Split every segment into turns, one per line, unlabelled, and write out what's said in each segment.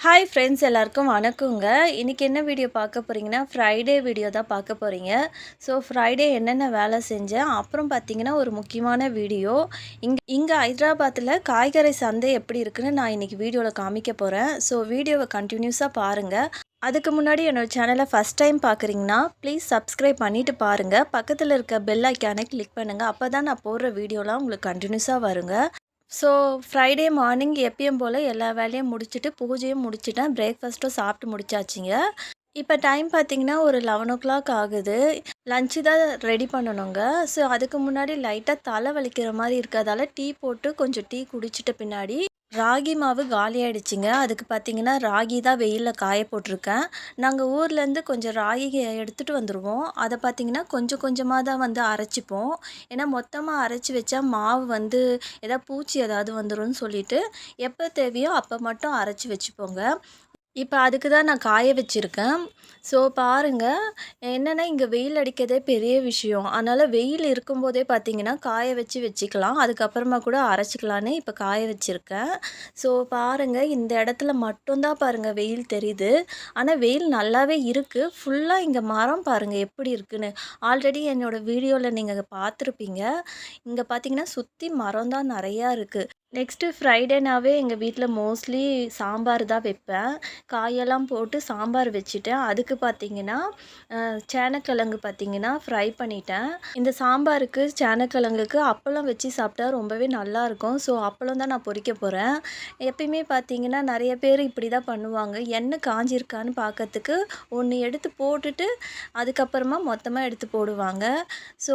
Hi friends எல்லாருக்கும் வணக்கங்க. இன்றைக்கி என்ன வீடியோ பார்க்க போகிறீங்கன்னா ஃப்ரைடே வீடியோ தான் பார்க்க போகிறீங்க ஸோ ஃப்ரைடே என்னென்ன வேலை செஞ்சேன்? அப்புறம் பார்த்தீங்கன்னா ஒரு முக்கியமான வீடியோ இங்கே இங்கே ஹைதராபாத்தில் காய்கறி சந்தை எப்படி இருக்குன்னு நான் இன்றைக்கி வீடியோவில் காமிக்க போகிறேன் ஸோ வீடியோவை கண்டினியூஸாக பாருங்கள் அதுக்கு முன்னாடி என்னோடய சேனலை ஃபஸ்ட் டைம் பார்க்குறீங்கன்னா ப்ளீஸ் சப்ஸ்கிரைப் பண்ணிவிட்டு பாருங்கள் பக்கத்தில் இருக்க பெல் ஐக்கானை கிளிக் பண்ணுங்கள் அப்போ தான் நான் போடுற வீடியோலாம் உங்களுக்கு கண்டினியூஸாக வருங்க. ஸோ ஃப்ரைடே மார்னிங் எப்பயும் போல் எல்லா வேலையும் முடிச்சுட்டு பூஜையும் முடிச்சுட்டேன். பிரேக்ஃபாஸ்ட்டும் சாப்பிட்டு முடிச்சாச்சுங்க. இப்போ டைம் பார்த்தீங்கன்னா ஒரு லெவன் ஓ கிளாக் ஆகுது. லஞ்சு தான் ரெடி பண்ணணுங்க. ஸோ அதுக்கு முன்னாடி லைட்டாக தலை வலிக்கிற மாதிரி இருக்கிறதால டீ போட்டு கொஞ்சம் டீ குடிச்சிட்ட பின்னாடி ராகி மாவு காலியாயிடுச்சுங்க அதுக்கு பார்த்தீங்கன்னா ராகி தான் வெயிலில் காய போட்டிருக்கேன். நாங்கள் ஊர்லேருந்து கொஞ்சம் ராகி எடுத்துகிட்டு வந்துடுவோம் அதை பார்த்தீங்கன்னா கொஞ்சம் கொஞ்சமாக தான் வந்து அரைச்சிப்போம். ஏன்னா மொத்தமாக அரைச்சி வச்சா மாவு வந்து எதாவது பூச்சி ஏதாவது வந்துடும் சொல்லிட்டு எப்போ தேவையோ அப்போ மட்டும் அரைச்சி வச்சுப்போங்க. இப்போ அதுக்கு தான் நான் காய வச்சுருக்கேன். ஸோ பாருங்கள் என்னென்னா இங்கே வெயில் அடிக்கிறதே பெரிய விஷயம். அதனால் வெயில் இருக்கும்போதே பார்த்தீங்கன்னா காய வச்சு வச்சுக்கலாம். அதுக்கப்புறமா கூட அரைச்சிக்கலான்னு இப்போ காய வச்சுருக்கேன். ஸோ பாருங்கள் இந்த இடத்துல மட்டும்தான் பாருங்கள் வெயில் தெரியுது. ஆனால் வெயில் நல்லாவே இருக்குது ஃபுல்லாக இங்கே மரம் பாருங்கள் எப்படி இருக்குன்னு. ஆல்ரெடி என்னோடய வீடியோவில் நீங்கள் பார்த்துருப்பீங்க இங்கே பார்த்தீங்கன்னா சுற்றி மரம் தான் நிறையா இருக்குது நெக்ஸ்ட்டு ஃப்ரைடேனாவே எங்கள் வீட்டில் மோஸ்ட்லி சாம்பார் தான் வைப்பேன். காயெல்லாம் போட்டு சாம்பார் வச்சுட்டேன். அதுக்கு பார்த்தீங்கன்னா சேனக்கிழங்கு பார்த்தீங்கன்னா ஃப்ரை பண்ணிட்டேன். இந்த சாம்பாருக்கு சேனக்கிழங்குக்கு அப்பளம் வச்சு சாப்பிட்டா ரொம்பவே நல்லாயிருக்கும் ஸோ அப்பளம் தான் நான் பொறிக்க போகிறேன் எப்பயுமே பார்த்தீங்கன்னா நிறைய பேர் இப்படி தான் பண்ணுவாங்க. எண்ணெய் காஞ்சிருக்கான்னு பார்க்கறதுக்கு ஒன்று எடுத்து போட்டுட்டு அதுக்கப்புறமா மொத்தமாக எடுத்து போடுவாங்க. ஸோ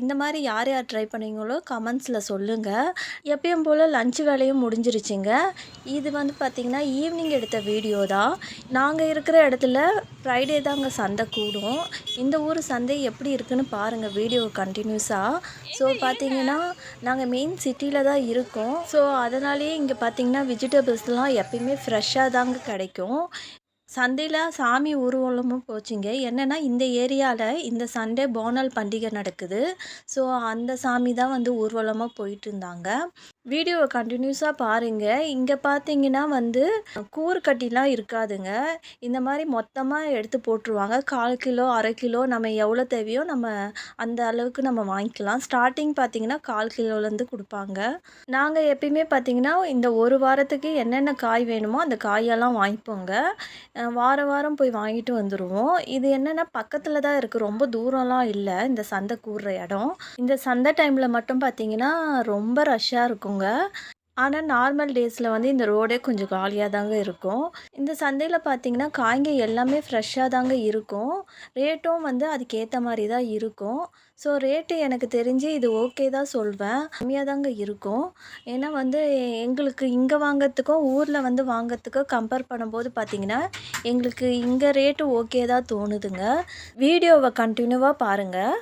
இந்த மாதிரி யார் யார் ட்ரை பண்ணீங்களோ கமெண்ட்ஸில் சொல்லுங்கள் எப்பயும் போல் லஞ்ச் வேலையும் முடிஞ்சிருச்சுங்க. இது வந்து பார்த்திங்கன்னா ஈவினிங் எடுத்த வீடியோ தான். நாங்கள் இருக்கிற இடத்துல ஃப்ரைடே தாங்க சந்தை கூடும். இந்த ஊர் சந்தை எப்படி இருக்குன்னு பாருங்கள் வீடியோ கண்டினியூஸாக ஸோ பார்த்திங்கன்னா நாங்கள் மெயின் சிட்டியில் தான் இருக்கோம். ஸோ அதனாலேயே இங்கே பார்த்திங்கன்னா வெஜிடபிள்ஸ்லாம் எப்பயுமே ஃப்ரெஷ்ஷாக தாங்க கிடைக்கும். சந்தையில் சாமி ஊர்வலமும் போச்சுங்க. என்னென்னா இந்த ஏரியாவில் இந்த சண்டே போனல் பண்டிகை நடக்குது. ஸோ அந்த சாமி தான் வந்து ஊர்வலமாக போயிட்டு இருந்தாங்க வீடியோவை கண்டினியூஸாக பாருங்கள் இங்கே பார்த்தீங்கன்னா வந்து கூறு கட்டிலாம் இருக்காதுங்க. இந்த மாதிரி மொத்தமாக எடுத்து போட்டுருவாங்க. கால் கிலோ அரை கிலோ நம்ம எவ்வளோ தேவையோ நம்ம அந்த அளவுக்கு நம்ம வாங்கிக்கலாம். ஸ்டார்டிங் பார்த்தீங்கன்னா கால் கிலோலேருந்து கொடுப்பாங்க. நாங்கள் எப்பயுமே பார்த்தீங்கன்னா இந்த ஒரு வாரத்துக்கு என்னென்ன காய் வேணுமோ அந்த காயெல்லாம் வாங்கிப்போங்க. வார வாரம் போய் வாங்கிட்டு வந்துடுவோம் இது என்னென்னா பக்கத்தில் தான் இருக்குது ரொம்ப தூரம்லாம் இல்லை. இந்த சந்தை கூடுற இடம். இந்த சந்தை டைமில் மட்டும் பார்த்தீங்கன்னா ரொம்ப ரஷ்ஷாக இருக்குங்க. ஆனால் நார்மல் டேஸில் வந்து இந்த ரோடே கொஞ்சம் காலியாக தாங்க இருக்கும். இந்த சந்தையில் பார்த்தீங்கன்னா காய்ங்க எல்லாமே ஃப்ரெஷ்ஷாக தாங்க இருக்கும். ரேட்டும் வந்து அதுக்கேற்ற மாதிரி தான் இருக்கும். ஸோ ரேட்டு எனக்கு தெரிஞ்சு இது ஓகே தான் சொல்வேன். கம்மியாக தாங்க இருக்கும். ஏன்னா வந்து எங்களுக்கு இங்கே வாங்கிறதுக்கும் ஊரில் வந்து வாங்கிறதுக்கும் கம்பேர் பண்ணும்போது பார்த்திங்கன்னா எங்களுக்கு இங்கே ரேட்டு ஓகே தான் தோணுதுங்க. வீடியோவை கண்டினியூவாக பாருங்கள்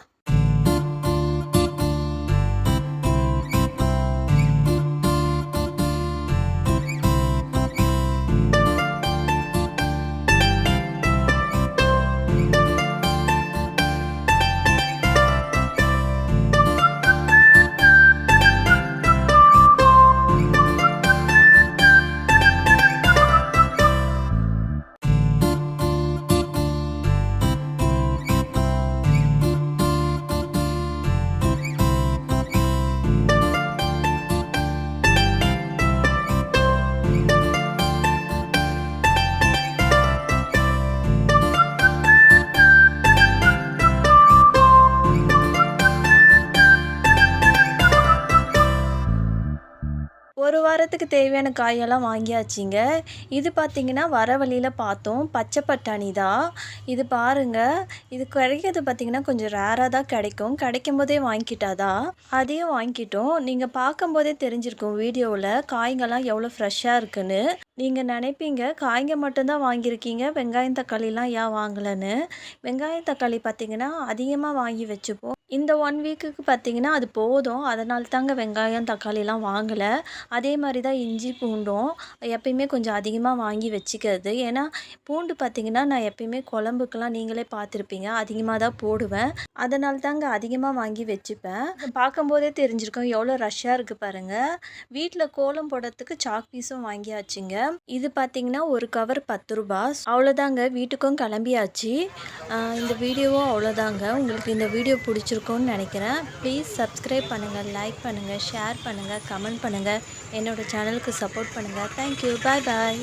ஒரு தேவையான காயெல்லாம் வாங்கியாச்சுங்க. இது பார்த்திங்கன்னா வர வழியில் பார்த்தோம். பச்சை பட்டாணி தான். இது பாருங்கள் இது கிடைக்கிறது பார்த்திங்கன்னா கொஞ்சம் ரேராக தான் கிடைக்கும். கிடைக்கும் போதே வாங்கிக்கிட்டாதா அதையும் வாங்கிட்டோம். நீங்கள் பார்க்கும்போதே தெரிஞ்சிருக்கும் வீடியோவில் காய்கள்லாம் எவ்வளோ ஃப்ரெஷ்ஷாக இருக்குன்னு. நீங்கள் நினைப்பீங்க காய்ங்க மட்டும்தான் வாங்கியிருக்கீங்க. வெங்காயம் தக்காளிலாம் ஏன் வாங்கலைன்னு? வெங்காயம் தக்காளி பார்த்திங்கன்னா அதிகமாக வாங்கி வச்சுப்போம். இந்த ஒன் வீக்குக்கு பார்த்திங்கன்னா அது போதும். அதனால தாங்க வெங்காயம் தக்காளிலாம் வாங்கலை. அதே மாதிரி தான் இஞ்சி பூண்டும் எப்பயுமே கொஞ்சம் அதிகமாக வாங்கி வச்சுக்கிறது. ஏன்னா பூண்டு பார்த்திங்கன்னா நான் எப்பயுமே குழம்புக்கெலாம் நீங்களே பார்த்துருப்பீங்க அதிகமாக தான் போடுவேன். அதனால தாங்க அதிகமாக வாங்கி வச்சுப்பேன். பார்க்கும்போதே தெரிஞ்சிருக்கும். எவ்வளோ ரஷ்ஷாக இருக்குது பாருங்கள் வீட்டில் கோலம் போடுறதுக்கு சாக் பீஸும் வாங்கியாச்சுங்க. இது பார்த்திங்கன்னா ஒரு கவர் பத்து ரூபா. அவ்வளோதாங்க. வீட்டுக்கும் கிளம்பியாச்சு. இந்த வீடியோவும் அவ்வளோதாங்க. உங்களுக்கு இந்த வீடியோ பிடிச்சிருக்கோன்னு நினைக்கிறேன். ப்ளீஸ் சப்ஸ்கிரைப் பண்ணுங்கள் லைக் பண்ணுங்கள் ஷேர் பண்ணுங்கள் கமெண்ட் பண்ணுங்கள் என்னோட சேனலுக்கு சப்போர்ட் பண்ணுங்கள் தேங்க்யூ பாய் பாய்